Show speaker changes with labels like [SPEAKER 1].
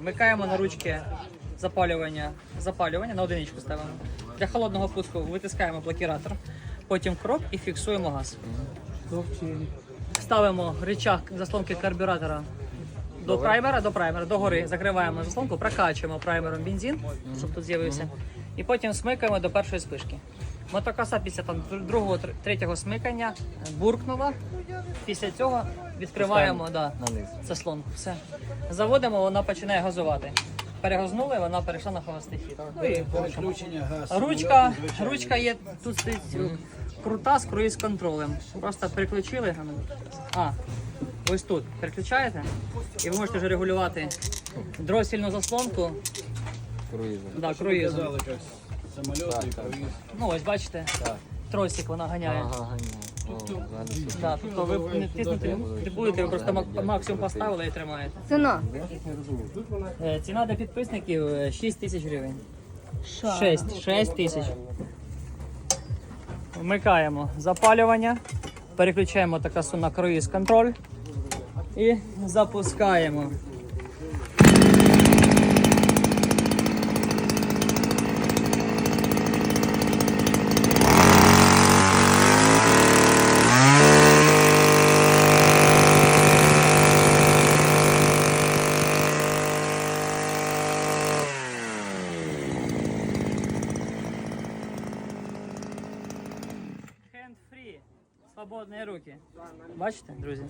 [SPEAKER 1] Вмикаємо на ручки запалювання, запалювання на одиничку ставимо. Для холодного пуску витискаємо блокіратор, потім кроп і фіксуємо газ. Ставимо рычаг заслонки карбюратора до праймера, до праймера, до гори. Закриваємо заслонку, прокачуємо праймером бензин, щоб тут з'явився. І потім смикаємо до першої спишки. Мотокоса після там другого, третього смикання буркнула. Після цього відкриваємо да, заслонку. Все. Заводимо, вона починає газувати. Перегазнули, вона перейшла на холостий хід. Ну і Ручка, ручка є тут стоїть е, крута з круїз контролем. Просто переключили. а ну, ось тут переключаєте, і ви можете вже регулювати дросільну заслонку. Да, круїзом.
[SPEAKER 2] І круїз.
[SPEAKER 1] Ну ось бачите, тросик вона ганяє. Да, тобто ви не тиснути не будете, ви просто мак- максимум поставили і тримаєте.
[SPEAKER 3] Ціна.
[SPEAKER 1] Е, Ціна для підписників е, 6 тисяч гривень. 6, 6 тисяч. Вмикаємо запалювання, переключаємо такасу на круїз контроль і запускаємо. Свободні руки. Бачите, друзі?